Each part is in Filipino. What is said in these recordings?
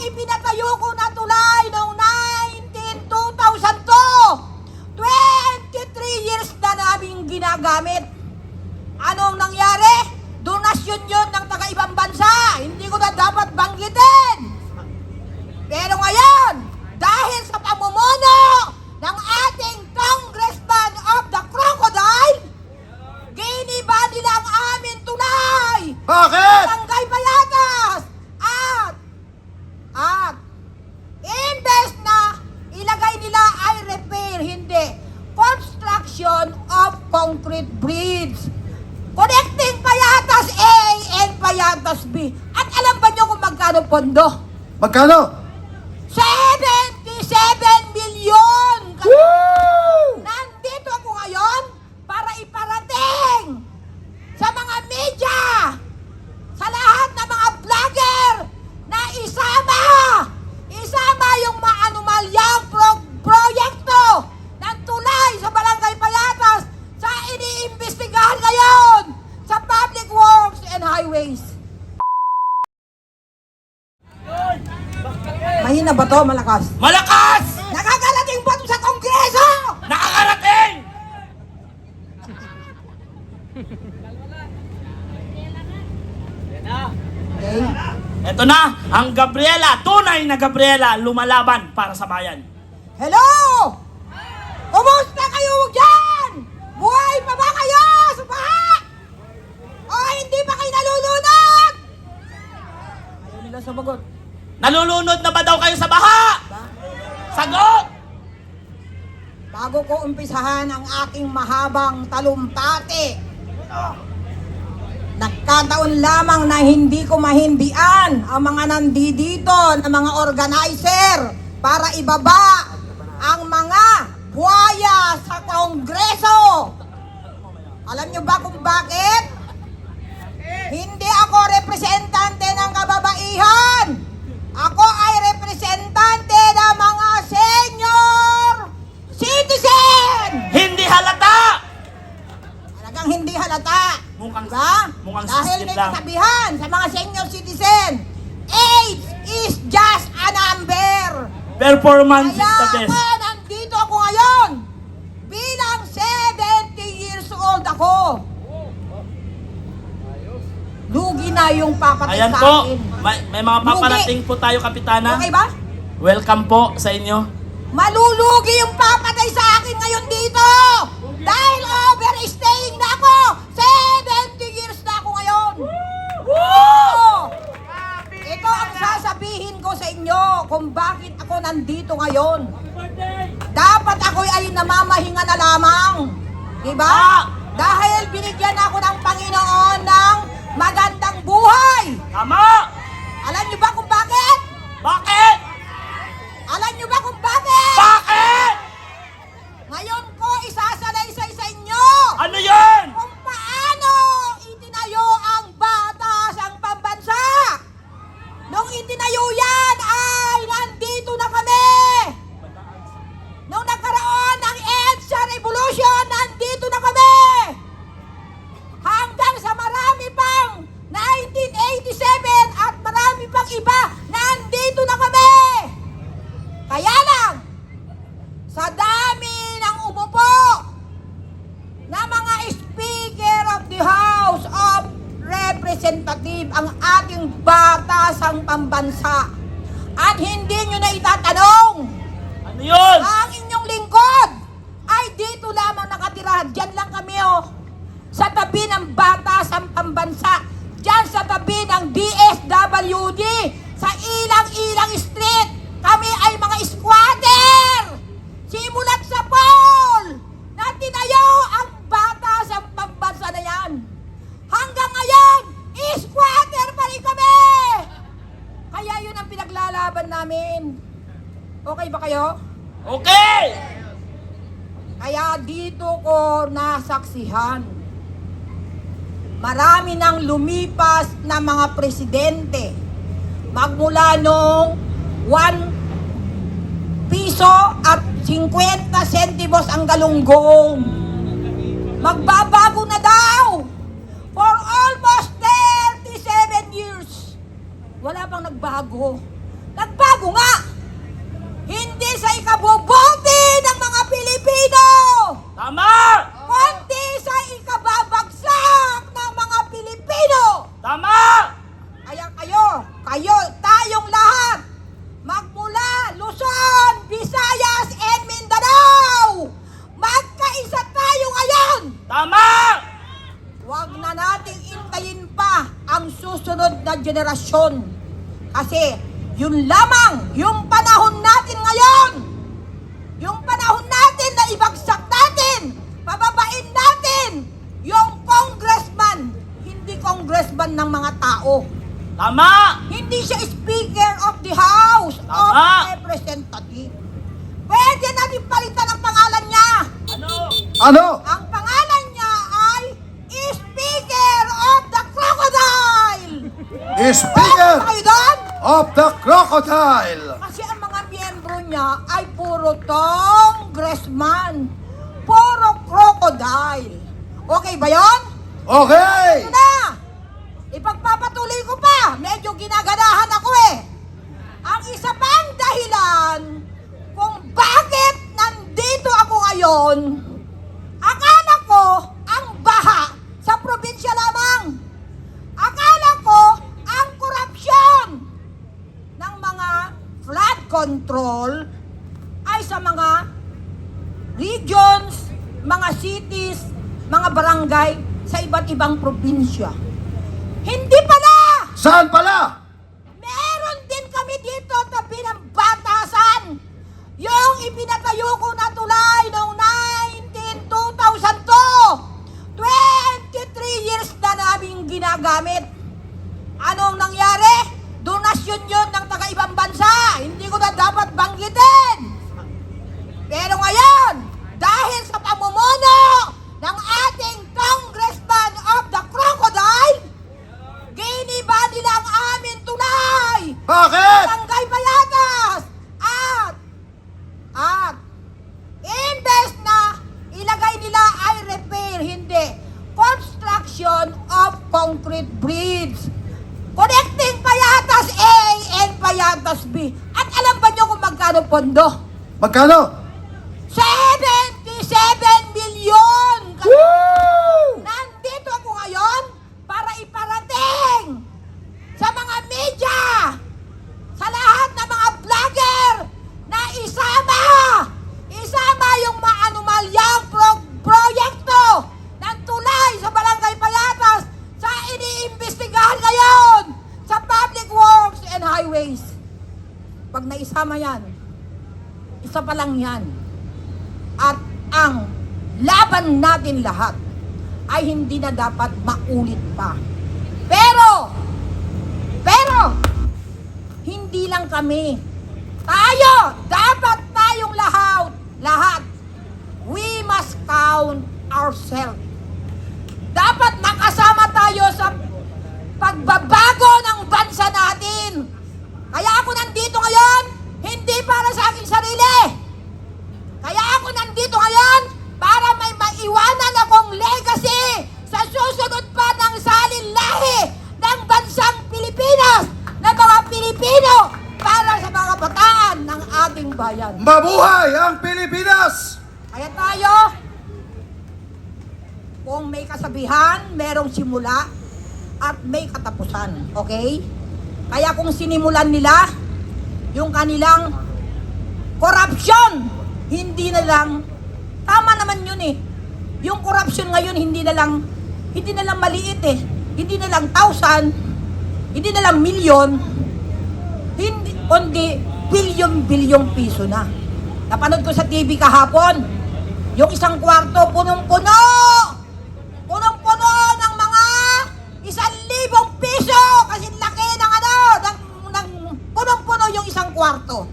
ipinatayo ko na tulay noong 19, 2002. 23 years na namin ginagamit. Anong nangyari? Donasyon yun ng taga-ibang bansa. Hindi ko na dapat banggitin. Pero ngayon, dahil sa pamumuno ng ating Congressman of the Crocodile, giniba nila ang amin tulay. Bakit? Barangay Bayatas! At, at, imbes na ilagay nila ay repair, hindi. Construction of concrete bridge. Connecting Payatas A and Payatas B. At alam ba nyo kung magkano pondo? Magkano? 77 milyon! Woo! Nandito ako ngayon para iparating sa mga media, sa lahat ng mga vlogger na isama, isama yung maanumalyang pro- proyekto ng tulay sa Barangay Payatas sa iniimbestigahan ngayon sa Public Works and Highways. To? Malakas? Malakas! Nakakalating ba sa Kongreso? Nakakarating! Okay. Ito na, ang Gabriela, tunay na Gabriela, lumalaban para sa bayan. Hello! Kumusta kayo dyan? Buhay pa ba kayo sa baha? O hindi pa kayo nalulunod? Ayaw nila sumagot. Nalulunod na ba daw kayo sa baha? Sagot! Bago ko umpisahan ang aking mahabang talumpati, nagkataon lamang na hindi ko mahindian ang mga nandidito na mga organizer para ibaba ang mga buhaya sa Kongreso. Alam niyo ba kung bakit? Hindi ako representante ng kababaihan. Mukhang- Diba? mukhang Dahil may lang. kasabihan sa mga senior citizen, age is just a number. Performance is the Kaya best. ako, nandito ako ngayon. Bilang 70 years old ako. Lugi na yung papatay Ayan sa po, akin. may, may mga paparating po tayo, Kapitana. Okay ba? Welcome po sa inyo. Malulugi yung papatay sa akin ngayon dito! Dahil overstaying na ako! 70 years na ako ngayon! Woo! Ito ang sasabihin ko sa inyo kung bakit ako nandito ngayon. Dapat ako ay namamahinga na lamang. Diba? Dahil binigyan ako ng Panginoon ng magandang buhay. Tama! Alam niyo ba kung bakit? Bakit? Representative ang ating batasang pambansa. At hindi nyo na itatanong, Ano yun? ang inyong lingkod ay dito lamang nakatira. Diyan lang kami oh. Sa tabi ng batasang pambansa. Diyan sa tabi ng DSWD. Sa ilang-ilang street. Kami ay mga squatter. Simulat sa poll na tinayo ang batasang pambansa na yan. Hanggang ngayon, squatter pa rin kami. Kaya yun ang pinaglalaban namin. Okay ba kayo? Okay! Kaya dito ko nasaksihan. Marami nang lumipas na mga presidente. Magmula nung 1 piso at 50 centimos ang galunggong. Magbabago na daw. For almost 37 years. Wala pang nagbago. Nagbago nga! Hindi sa ikabubuti ng mga Pilipino! Tama! Kundi sa ikababagsak ng mga Pilipino! Tama! Kaya kayo, kayo, tayong lahat, magmula Luzon, Visayas, and Mindanao, magkaisa tayo ngayon! Tama! Huwag na nating intayin pa ang susunod generasyon. Kasi yun lamang, yung panahon natin ngayon, yung panahon natin na ibagsak natin, pababain natin, yung congressman, hindi congressman ng mga tao. Tama! Hindi siya Speaker of the House of Tama. Representatives. Pwede natin palitan ang pangalan niya. Ano? Ano? Ang pangalan niya ay Speaker of the Speaker Ano kayo doon? of the Crocodile. Kasi ang mga miyembro niya ay puro congressman. Puro crocodile. Okay ba yon? Okay. Ito na! Ipagpapatuloy ko pa. Medyo ginaganahan ako eh. Ang isa pang dahilan kung bakit nandito ako ngayon, akala ko ang baha sa probinsya lamang. Akala ko ang korupsyon ng mga flood control ay sa mga regions, mga cities, mga barangay sa iba't ibang probinsya. Hindi pala! Saan pala? Meron din kami dito tabi ng batasan. Yung ipinatayo ko na tulay noong 19, 2002. 23 years na namin ginagamit. Anong nangyari? Donasyon yun ng taga-ibang bansa. Dapat banggitin. Pero ngayon, dahil sa pamumuno ng ating Congressman of the Crocodile, giniba nila ang aming tulay! Bakit? Barangay Bayatas! At, at, imbes na ilagay nila ay repair, hindi. Construction of concrete bridge. Payatas B. At alam ba nyo kung magkano pondo? Magkano? 77 milyon! Woo! Nandito ako ngayon para iparating sa mga media, sa lahat ng mga vlogger na isama, isama yung maanumalyang pro- proyekto ng tulay sa Barangay Payatas sa iniimbestigahan ngayon sa Public Works and Highways. Naisama yan, isa pa lang yan. At ang laban natin lahat ay hindi na dapat maulit pa. Pero, pero, hindi lang kami. Tayo, dapat tayong lahat, lahat, we must count ourselves. Dapat nakasama tayo sa pagbabago ng bansa natin. Kaya ako nandito ngayon, hindi para sa aking sarili. Kaya ako nandito ngayon para may maiwanan akong legacy sa susunod pa ng salin lahi ng bansang Pilipinas ng mga Pilipino para sa mga bataan ng ating bayan. Mabuhay ang Pilipinas! Kaya tayo, kung may kasabihan, merong simula at may katapusan. Okay? Kaya kung sinimulan nila yung kanilang corruption, hindi na lang, tama naman yun eh. Yung corruption ngayon, hindi na lang, hindi na lang maliit eh. Hindi na lang thousand, hindi na lang milyon, hindi, kundi bilyon-bilyong piso na. Napanood ko sa TV kahapon, yung isang kwarto punong-puno! Punong-puno ng mga isang libong piso! Kasi laki ng ano, ng, ng punong-puno yung isang kwarto.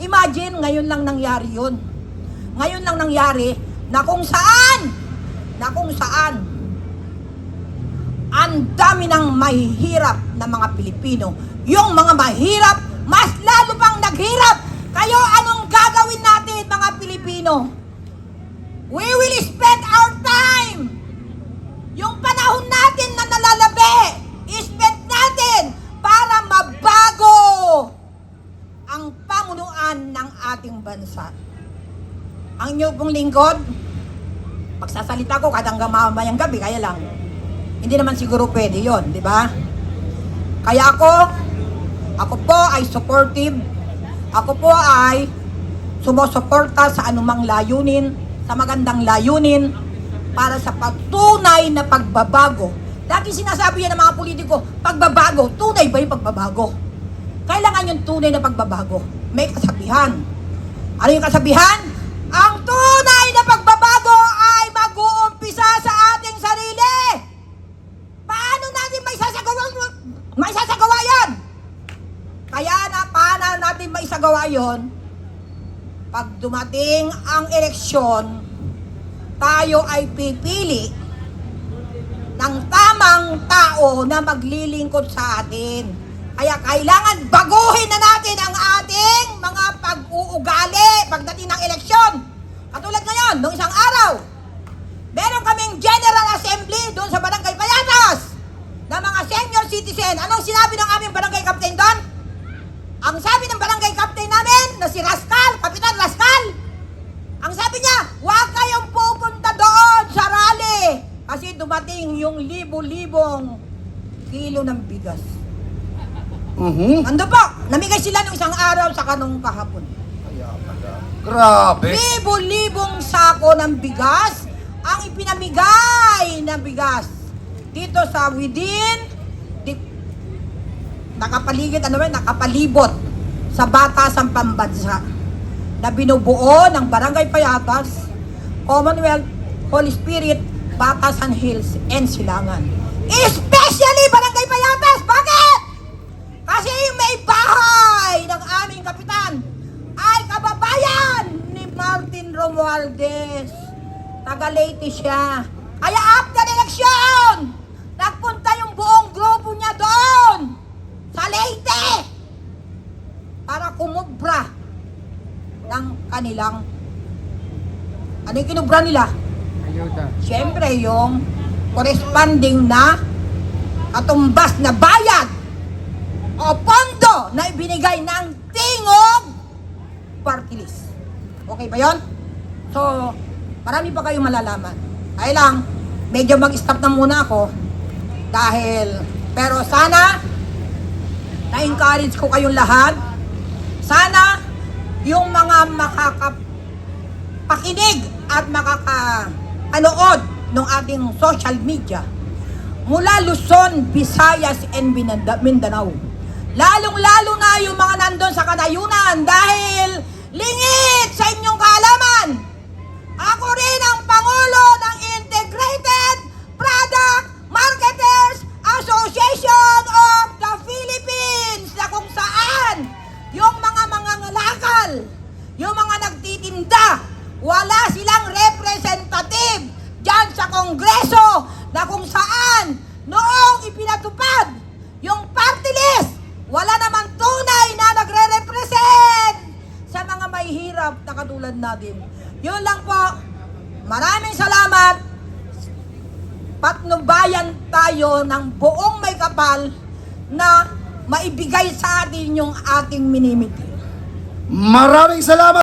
Imagine, ngayon lang nangyari yun. Ngayon lang nangyari na kung saan, na kung saan, ang dami ng mahihirap na mga Pilipino. Yung mga mahirap, mas lalo pang naghirap. Kayo, anong gagawin natin mga Pilipino? We will spend our time. Yung panahon natin na nalalabi, spend natin para mabago kailangan ng ating bansa. Ang inyo pong lingkod, pagsasalita ko kahit hanggang mamayang gabi, kaya lang, hindi naman siguro pwede yon, di ba? Kaya ako, ako po ay supportive, ako po ay sumusuporta sa anumang layunin, sa magandang layunin, para sa patunay na pagbabago. Lagi sinasabi yan ng mga politiko, pagbabago, tunay ba yung pagbabago? Kailangan yung tunay na pagbabago. May kasabihan. Ano yung kasabihan? Ang tunay na pagbabago ay mag-uumpisa sa ating sarili. Paano natin may sasagawa, may sasagawa yan? Kaya na, paano sagawa yon? Pag dumating ang eleksyon, tayo ay pipili ng tamang tao na maglilingkod sa atin. Kaya kailangan baguhin na natin ang ating mga pag-uugali pagdating ng eleksyon. Katulad ngayon, nung isang araw, meron kaming General Assembly doon sa Barangay Payatas na mga senior citizen. Anong sinabi ng aming captain doon? Ang sabi ng barangay captain namin na si Rascal, Kapitan Rascal, ang sabi niya, huwag kayong pupunta doon sa rally kasi dumating yung libo-libong kilo ng bigas. Mhm. Ando po, namigay sila nung isang araw sa kanong kahapon. Grabe. Libo-libong sako ng bigas ang ipinamigay na bigas dito sa within di, nakapaligid ano ba nakapalibot sa batasang pambansa na binubuo ng Barangay Payatas, Commonwealth, Holy Spirit, Batasan Hills, and Silangan. Especially Barangay Payatas! Bakit? Kasi may bahay ng aming kapitan ay kababayan ni Martin Romualdez. Taga Leyte siya. Kaya after election, nagpunta yung buong grupo niya doon sa Leyte para kumubra ng kanilang ano yung kinubra nila? Siyempre, yung corresponding na katumbas na bayad o pondo na ibinigay ng tingog party list. Okay ba yon? So, marami pa kayong malalaman. Kaya lang, medyo mag-stop na muna ako dahil, pero sana, na-encourage ko kayong lahat. Sana, yung mga makakapakinig at makakanood ng ating social media mula Luzon, Visayas, and Mindanao. Lalong-lalo na yung mga nandun sa kanayunan dahil lingit sa inyong kaalaman. Ako rin ang Pangulo ng Integrated Product Marketers Association of the Philippines na kung saan yung mga mangangalakal, yung mga nagtitinda, wala silang representative dyan sa Kongreso na kung saan noong ipinatupad yung party list, wala naman tunay na nagre-represent sa mga may hirap na katulad natin. Yun lang po. Maraming salamat. Patnubayan tayo ng buong may kapal na maibigay sa atin yung ating minimiti. Maraming salamat.